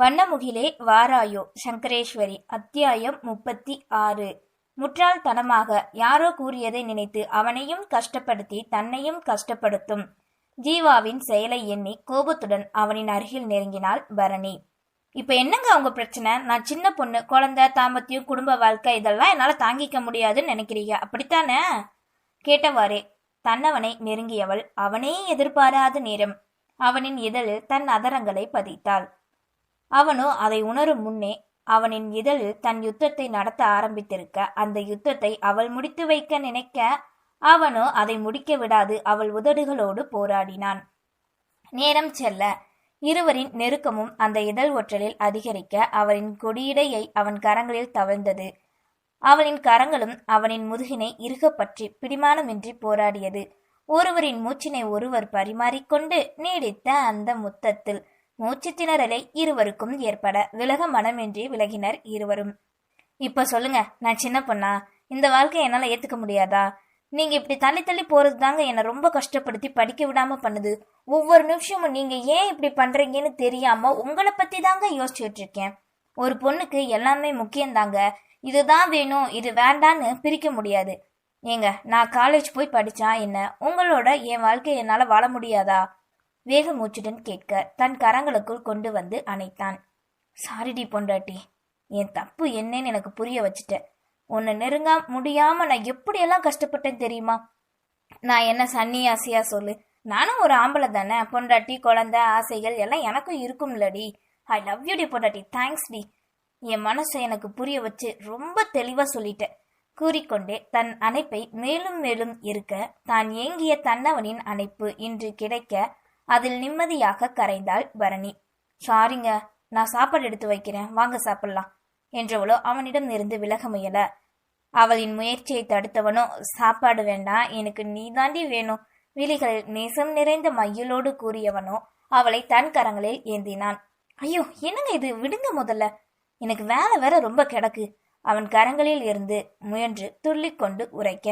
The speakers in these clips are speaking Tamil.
வண்ணமுகிலே வாராயோ சங்கரேஸ்வரி அத்தியாயம் முப்பத்தி ஆறு. முட்டாள்தனமாக யாரோ கூறியதை நினைத்து அவனையும் கஷ்டப்படுத்தி தன்னையும் கஷ்டப்படுத்தும். ஜீவாவின் செயலை எண்ணி கோபத்துடன் அவனின் அருகில் நெருங்கினாள் பரணி. இப்ப என்னங்க உங்க பிரச்சனை? நான் சின்ன பொண்ணு குழந்தை தாம்பத்தியம் குடும்ப வாழ்க்கை இதெல்லாம் என்னால தாங்கிக்க முடியாதுன்னு நினைக்கிறீங்க. அப்படித்தானே? கேட்டவாறே தன்னவனை நெருங்கியவள் அவனே எதிர்பாராத நேரம். அவனின் இதழில் தன் அதரங்களை பதித்தாள். அவனோ அதை உணரும் முன்னே அவனின் இதழில் தன் யுத்தத்தை நடத்த ஆரம்பித்திருக்க அந்த யுத்தத்தை அவள் முடித்து வைக்க நினைக்க அவனோ அதை முடிக்க விடாது அவள் உதடுகளோடு போராடினான். நேரம் செல்ல இருவரின் நெருக்கமும் அந்த இதழ் ஒற்றலில் அதிகரிக்க அவரின் கொடியிடையை அவன் கரங்களில் தவழ்ந்தது. அவனின் கரங்களும் அவனின் முதுகினை இறுகப் பற்றி பிடிமானமின்றி போராடியது. ஒருவரின் மூச்சினை ஒருவர் பரிமாறிக்கொண்டு நீடித்த அந்த முத்தத்தில் மூச்சு திணறலை இருவருக்கும் ஏற்பட விலக மனமின்றி விலகினர் இருவரும். இப்ப சொல்லுங்க நான் சின்ன பொண்ணா? இந்த வாழ்க்கையை என்னால ஏத்துக்க முடியாதா? நீங்க இப்படி தள்ளி தள்ளி போறது தாங்க என்னை ரொம்ப கஷ்டப்படுத்தி படிக்க விடாம பண்ணுது. ஒவ்வொரு நிமிஷமும் நீங்க ஏன் இப்படி பண்றீங்கன்னு தெரியாம உங்களை பத்தி தாங்க யோசிச்சுட்டு இருக்கேன் ஒரு பொண்ணுக்கு எல்லாமே முக்கியம்தாங்க. இதுதான் வேணும் இது வேண்டான்னு பிரிக்க முடியாது. ஏங்க நான் காலேஜ் போய் படிச்சா என்ன? உங்களோட என் வாழ்க்கை என்னால வாழ முடியாதா? வேக மூச்சுடன் கேட்க தன் கரங்களுக்குள் கொண்டு வந்து அணைத்தான். சாரிடி பொண்டாட்டி என் தப்பு என்னன்னு எனக்கு புரிய வச்சுட்ட. உன்னை நெருங்க முடியாம நான் எப்படியெல்லாம் கஷ்டப்பட்டேன் தெரியுமா? நான் என்ன சன்னியாசியா சொல்லு. நானும் ஒரு ஆம்பளை தானே. பொண்டாட்டி குழந்தை ஆசைகள் எல்லாம் எனக்கும் இருக்கும்லடி. ஐ லவ் யூ டி பொண்டாட்டி. தேங்க்ஸ் டி. என் மனசை எனக்கு புரிய வச்சு ரொம்ப தெளிவா சொல்லிட்டேன் கூறிக்கொண்டே தன் அணைப்பை மேலும் மேலும் இருக்க தான் ஏங்கிய தன்னவனின் அணைப்பு இன்று கிடைக்க அதில் நிம்மதியாக கரைந்தாள் பரணி. சாரிங்க நான் சாப்பாடு எடுத்து வைக்கிறேன். வாங்க சாப்பிடலாம் என்றவளோ அவனிடம் இருந்து விலக முயல. அவளின் முயற்சியை தடுத்தவனோ சாப்பாடு வேண்டாம் எனக்கு நீதாண்டி வேணும். விழிகளில் நேசம் நிறைந்த மையலோடு கூறியவனோ அவளை தன் கரங்களில் ஏந்தினான். ஐயோ என்னங்க இது? விடுங்க முதல்ல. எனக்கு வேலை வேற ரொம்ப கிடக்கு. அவன் கரங்களில் இருந்து முயன்று துள்ளிக்கொண்டு உரைக்க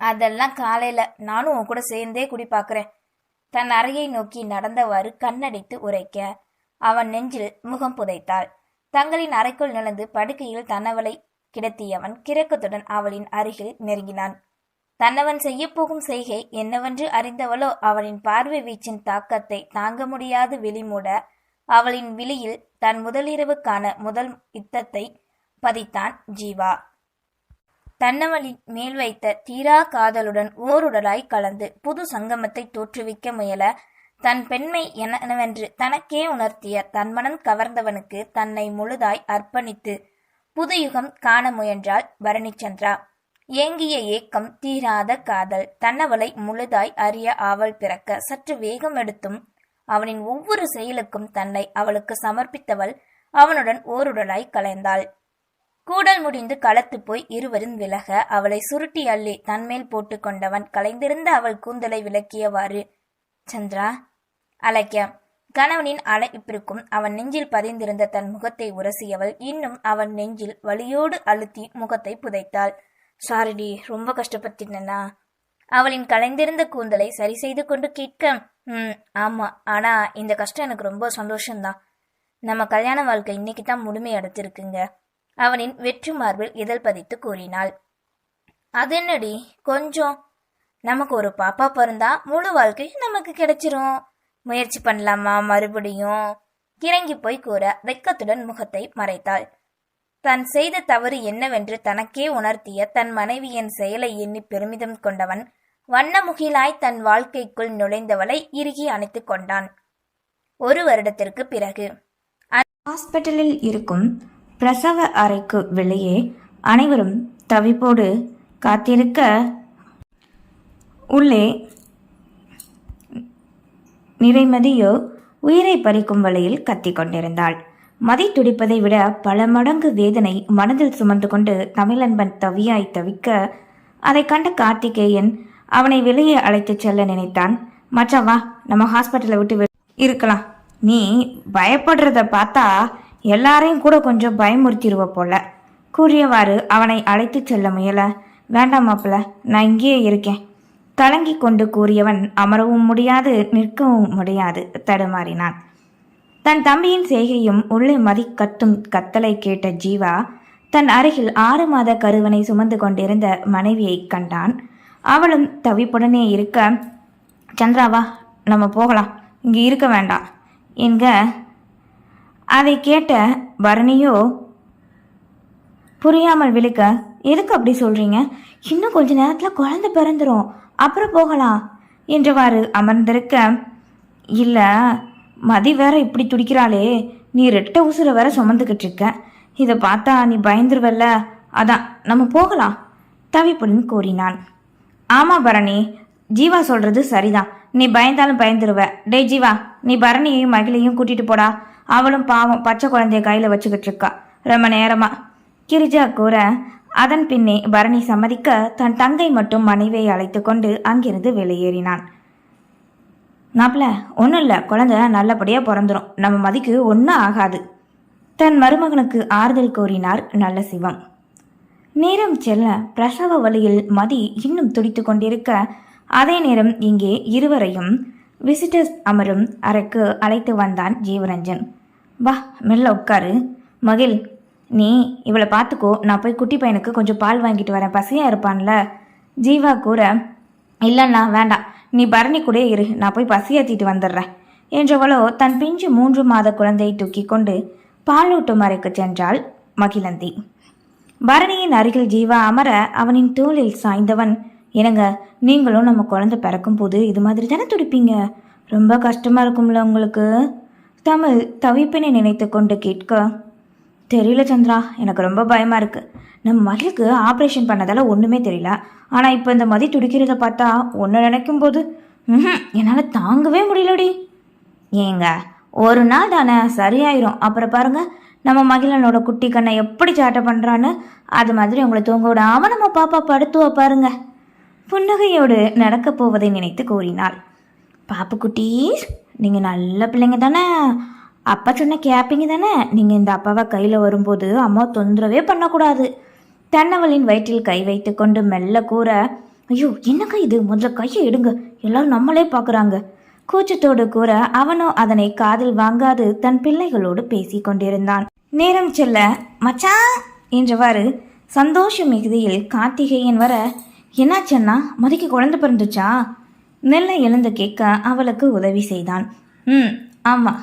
அதெல்லாம் காலையில. நானும் உன் கூட சேர்ந்தே குடி பாக்குறேன் தன் அறையை நோக்கி நடந்தவாறு கண்ணடித்து உரைக்க அவன் நெஞ்சில் முகம் புதைத்தாள். தங்களின் அறைக்குள் நுழைந்து படுக்கையில் தன்னவளை கிடத்தியவன் கிறக்கத்துடன் அவளின் அருகில் நெருங்கினான். தன்னவன் செய்யப்போகும் செய்கை என்னவென்று அறிந்தவளோ அவளின் பார்வை வீச்சின் தாக்கத்தை தாங்க முடியாது விழிமூட அவளின் விழியில் தன் முதலிரவுக்கான முதல் யுத்தத்தை பதித்தான் ஜீவா. தன்னவளின் மேல் வைத்த தீரா காதலுடன் ஓருடலாய் கலந்து புது சங்கமத்தை தோற்றுவிக்க முயல தன் பெண்மை என்னவென்று தனக்கே உணர்த்திய தன்மனம் கவர்ந்தவனுக்கு தன்னை முழுதாய் அர்ப்பணித்து புது யுகம் காண முயன்றாள் பரணிச்சந்திரா. ஏங்கிய ஏக்கம் தீராத காதல் தன்னவளை முழுதாய் அறிய ஆவல் பிறக்க சற்று வேகம் எடுத்தும் அவனின் ஒவ்வொரு செயலுக்கும் தன்னை அவளுக்கு சமர்ப்பித்தவள் அவனுடன் ஓருடலாய் கலைந்தாள். கூடல் முடிந்து களத்து போய் இருவரும் விலக அவளை சுருட்டி அள்ளி தன்மேல் போட்டுக்கொண்டவன் கலைந்திருந்த அவள் கூந்தலை விளக்கியவாறு சந்திரா அழைக்க கணவனின் அழைப்பிற்கும் அவன் நெஞ்சில் பதிந்திருந்த தன் முகத்தை உரசியவள் இன்னும் அவன் நெஞ்சில் வலியோடு அழுத்தி முகத்தை புதைத்தாள். சாரிடி ரொம்ப கஷ்டப்பட்டினா அவளின் கலைந்திருந்த கூந்தலை சரி செய்து கொண்டு கேட்க. ம் ஆமா. ஆனா இந்த கஷ்டம் எனக்கு ரொம்ப சந்தோஷம்தான். நம்ம கல்யாண வாழ்க்கை இன்னைக்கு தான் முழுமை அடைச்சிருக்குங்க அவனின் வெற்று மார்பில் இதழ் பதித்து கூறினாள். அது என்னடி கொஞ்சம். நமக்கு ஒரு பாப்பா பிறந்தா முழு வாழ்க்கை நமக்கு கிடைச்சிரும். முயற்சி பண்ணலாமா மறுபடியும்? கிறங்கி போய் கூற வெக்கத்துடன் முகத்தை மறைத்தாள். தான் செய்த தவறு என்னவென்று தனக்கே உணர்த்திய தன் மனைவியின் செயலை எண்ணி பெருமிதம் கொண்டவன் வண்ணமுகிலாய் தன் வாழ்க்கைக்குள் நுழைந்தவளை இறுகி அணைத்துக் கொண்டான். ஒரு வருடத்திற்கு பிறகு ஹாஸ்பிட்டலில் இருக்கும் பிரசவ அறைக்கு வெளியே அனைவரும் தவிப்போடு காத்திருக்க உள்ளே நிறைமதியோ உயிரை பறிக்கும் வழியில் கத்திக் கொண்டிருந்தாள். மதி துடிப்பதை விட பல மடங்கு வேதனை மனதில் சுமந்து கொண்டு தமிழன்பன் தவியாய் தவிக்க அதை கண்ட கார்த்திகேயன் அவனை வெளியே அழைத்துச் செல்ல நினைத்தான். மச்சான் வா நம்ம ஹாஸ்பிட்டலை விட்டு இருக்கலாம். நீ பயப்படுறத பார்த்தா எல்லாரையும் கூட கொஞ்சம் பயமுறுத்திடுவ போல. கூறியவாறு அவனை அழைத்து செல்ல முயல. வேண்டாம் மாப்பிள்ள நான் இங்கேயே இருக்கேன். கலங்கி கொண்டு கூறியவன் அமரவும் முடியாது நிற்கவும் முடியாது தடுமாறினான். தன் தம்பியின் செய்கையும் உள்ளே மதி கத்தும் கத்தலை கேட்ட ஜீவா தன் அருகில் ஆறு மாத கருவனை சுமந்து கொண்டிருந்த மனைவியை கண்டான். அவளும் தவிப்புடனே இருக்க சந்திராவா நம்ம போகலாம். இங்கே இருக்க வேண்டாம். என்க அதை கேட்ட பரணியோ புரியாமல் விழுக்க எதுக்கு அப்படி சொல்றீங்க? இன்னும் கொஞ்ச நேரத்தில் குழந்த பிறந்துரும். அப்புறம் போகலாம் என்றவாறு அமர்ந்திருக்க இல்லை மதி வேற இப்படி துடிக்கிறாளே. நீ ரெட்ட உசுரை வேற சுமந்துக்கிட்டு இருக்க. இதை பார்த்தா நீ பயந்துருவல்ல. அதான் நம்ம போகலாம் தவிப்புடன் கூறினான். ஆமா பரணி ஜீவா சொல்றது சரிதான். நீ பயந்தாலும் பயந்துருவ. டேய் ஜீவா நீ பரணியையும் மகிழையும் கூட்டிட்டு போடா. அவளும் பாவம் பச்சை குழந்தைய கையில் வச்சுக்கிட்டு இருக்கா. ரொம்ப நேரமா. கிரிஜா கூற அதன் பின்னே பரணி சம்மதிக்க தன் தங்கை மட்டும் மனைவியை அழைத்து கொண்டு அங்கிருந்து வெளியேறினான். மாப்பிள ஒன்றும் இல்லை. குழந்தை நல்லபடியாக பிறந்துரும். நம்ம மதிக்கு ஒன்றும் ஆகாது. தன் மருமகனுக்கு ஆறுதல் கூறினார் நல்ல சிவம். நேரம் செல்ல பிரசவ வழியில் மதி இன்னும் துடித்து கொண்டிருக்க அதே நேரம் இங்கே இருவரையும் விசிட்டர்ஸ் அமரும் அறைக்கு அழைத்து வந்தான் ஜீவரஞ்சன். வா மெல்ல உட்காரு. மகிழ் நீ இவளை பார்த்துக்கோ. நான் போய் குட்டி பையனுக்கு கொஞ்சம் பால் வாங்கிட்டு வரேன். பசியாக இருப்பான்ல. ஜீவா கூற இல்லைண்ணா வேண்டாம். நீ பரணி கூட இரு. நான் போய் பசியாத்திட்டு வந்துடுறேன். என்றவளோ தன் பிஞ்சு மூன்று மாத குழந்தையை தூக்கி கொண்டு பாலூட்டும் அறைக்கு சென்றாள் மகிழந்தி. பரணியின் அருகில் ஜீவா அமர அவனின் தோளில் சாய்ந்தவன் என்னங்க நீங்களும் நம்ம குழந்த பிறக்கும் போது இது மாதிரி தானே துடிப்பீங்க? ரொம்ப கஷ்டமாக இருக்கும்ல உங்களுக்கு? தமிழ் தவிப்பினை நினைத்து கொண்டு கேட்க தெரியல சந்திரா எனக்கு ரொம்ப பயமாக இருக்குது நம்ம மகளுக்கு ஆப்ரேஷன் பண்ணதால் ஒன்றுமே தெரியல. ஆனால் இப்போ இந்த மதி துடிக்கிறத பார்த்தா ஒன்று நினைக்கும் போது ம் என்னால் தாங்கவே முடியலடி. ஏங்க ஒரு நாள் தானே சரியாயிரும். அப்புறம் பாருங்கள் நம்ம மகிழனோட குட்டி கண்ணை எப்படி சாட்டை பண்ணுறான்னு அது மாதிரி உங்களை தூங்க விடாமல் நம்ம பாப்பா படுத்துவ பாருங்கள் புன்னகையோடு நடக்கப் போவதை நினைத்து கூறினாள். பாப்பு குட்டீஸ் நீங்கள் நல்ல பிள்ளைங்க தானே. அப்பா சொன்ன கேப்பீங்க தானே. நீங்கள் இந்த அப்பாவை கையில் வரும்போது அம்மா தொந்தரவே பண்ணக்கூடாது. தன்னவளின் வயிற்றில் கை வைத்து கொண்டு மெல்ல கூற ஐயோ என்னக்கா இது? முதல்ல கையை எடுங்க. எல்லாரும் நம்மளே பார்க்குறாங்க கூச்சத்தோடு கூற அவனோ அதனை காதில் வாங்காது தன் பிள்ளைகளோடு பேசிக் கொண்டிருந்தான். நேரம் செல்ல மச்சா என்றவாறு சந்தோஷ மிகுதியில் கார்த்திகேயன் வர என்னாச்சன்னா மதிக்கு குழந்தை பிறந்துச்சா? நெல்ல எழுந்து கேட்க அவளுக்கு உதவி செய்தான். ம் ஆமாம்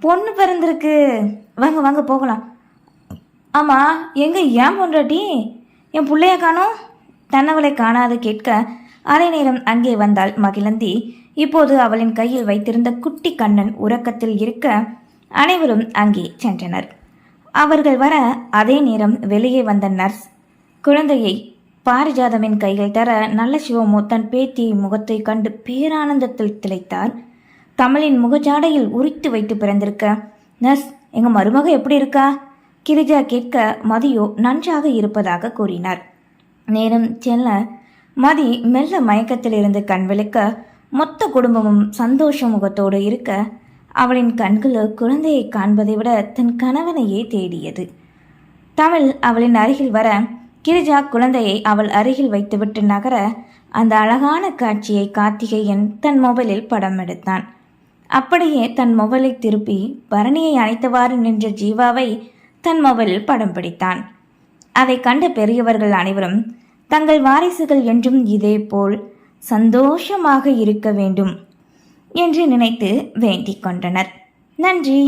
பொண்ணு பிறந்திருக்கு. வாங்க வாங்க போகலாம். ஆமாம் எங்கே ஏன் பொண்டாட்டி? என் பிள்ளைய காணோம்? தன்னவளை காணாது கேட்க அரை நேரம் அங்கே வந்தாள் மகிழந்தி. இப்போது அவளின் கையில் வைத்திருந்த குட்டி கண்ணன் உறக்கத்தில் இருக்க அனைவரும் அங்கே சென்றனர். அவர்கள் வர அதே நேரம் வெளியே வந்த நர்ஸ் குழந்தையை பாரிஜாதமின் கைகள் தர நல்ல சிவமோ தன் பேத்தி முகத்தை கண்டு பேரானந்தத்தில் திளைத்தார். தமிழின் முகஜாடையில் உரித்து வைத்து பிறந்திருக்க நர்ஸ் எங்க மருமக எப்படி இருக்கா? கிரிஜா கேட்க மதியோ நன்றாக இருப்பதாக கூறினார். நேரம் செல்ல. மதி மெல்ல மயக்கத்திலிருந்து கண் விழுக்க மொத்த குடும்பமும் சந்தோஷ முகத்தோடு இருக்க அவளின் கண்களோ குழந்தையை காண்பதை விட தன் கணவனையே தேடியது. தமிழ் அவளின் அருகில் வர கிரிஜா குழந்தையை அவள் அருகில் வைத்துவிட்டு நகர அந்த அழகான காட்சியை கார்த்திகேயன் தன் மொபைலில் படம் எடுத்தான். அப்படியே தன் மொபைலை திருப்பி பரணியை அணைத்தவாறு நின்ற ஜீவாவை தன் மொபைலில் படம் பிடித்தான். அதை கண்ட பெரியவர்கள் அனைவரும் தங்கள் வாரிசுகள் என்றும் இதேபோல் சந்தோஷமாக இருக்க வேண்டும் என்று நினைத்து வேண்டிக் கொண்டனர். நன்றி!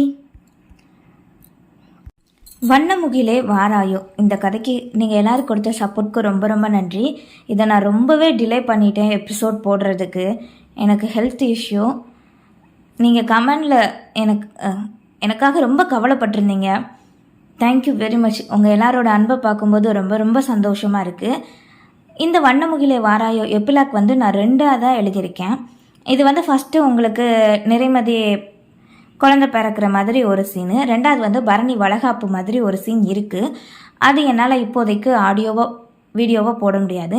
வண்ணமுகிலே வாராயோ. இந்த கதைக்கு நீங்கள் எல்லோரும் கொடுத்த சப்போர்ட்க்கு ரொம்ப ரொம்ப நன்றி. இதை நான் ரொம்பவே டிலே பண்ணிட்டேன் எபிசோட் போடுறதுக்கு. எனக்கு ஹெல்த் இஷ்யூ நீங்கள் கமெண்டில் எனக்கு எனக்காக ரொம்ப கவலைப்பட்டிருந்தீங்க. தேங்க்யூ வெரி மச் உங்கள் எல்லாரோட அன்பை பார்க்கும்போது ரொம்ப ரொம்ப சந்தோஷமாக இருக்குது இந்த வண்ணமுகிலே வாராயோ எப்பிலாக் வந்து நான் ரெண்டாக தான் எழுதியிருக்கேன். இது வந்து ஃபஸ்ட்டு உங்களுக்கு நிறைமதி குழந்தை பிறக்கிற மாதிரி ஒரு சீனு ரெண்டாவது வந்து பரணி வளகாப்பு மாதிரி ஒரு சீன் இருக்குது அது என்னால் இப்போதைக்கு ஆடியோவோ வீடியோவோ போட முடியாது.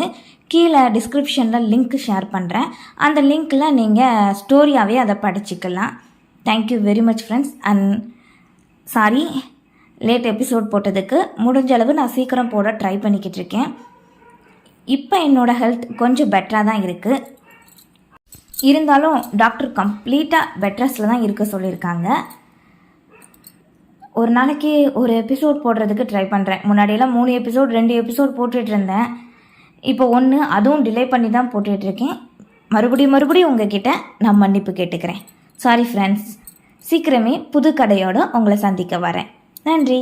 கீழே டிஸ்கிரிப்ஷனில் லிங்க் ஷேர் பண்ணுறேன் அந்த லிங்க்கில் நீங்கள் ஸ்டோரியாகவே அதை படிச்சுக்கலாம். Thank you very much friends and sorry late episode போட்டதுக்கு முடிஞ்ச அளவு நான் சீக்கிரம் போட ட்ரை பண்ணிக்கிட்டு இருக்கேன். இப்போ என்னோடய ஹெல்த் கொஞ்சம் பெட்டராக தான் இருக்குது இருந்தாலும் டாக்டர் கம்ப்ளீட்டாக பெட் ரெஸ்ட்டில் தான் இருக்க சொல்லியிருக்காங்க. ஒரு நாளைக்கு ஒரு எபிசோட் போடுறதுக்கு ட்ரை பண்ணுறேன் முன்னாடியெல்லாம் மூணு எபிசோட் ரெண்டு எபிசோட் போட்டுட்டு இருந்தேன் இப்போ ஒன்று அதுவும் டிலே பண்ணி தான் போட்டுட்ருக்கேன். மறுபடியும் மறுபடியும் உங்ககிட்ட நான் மன்னிப்பு கேட்டுக்கிறேன். சாரி ஃப்ரெண்ட்ஸ் சீக்கிரமே புது கடையோடு உங்களை சந்திக்க வரேன். நன்றி.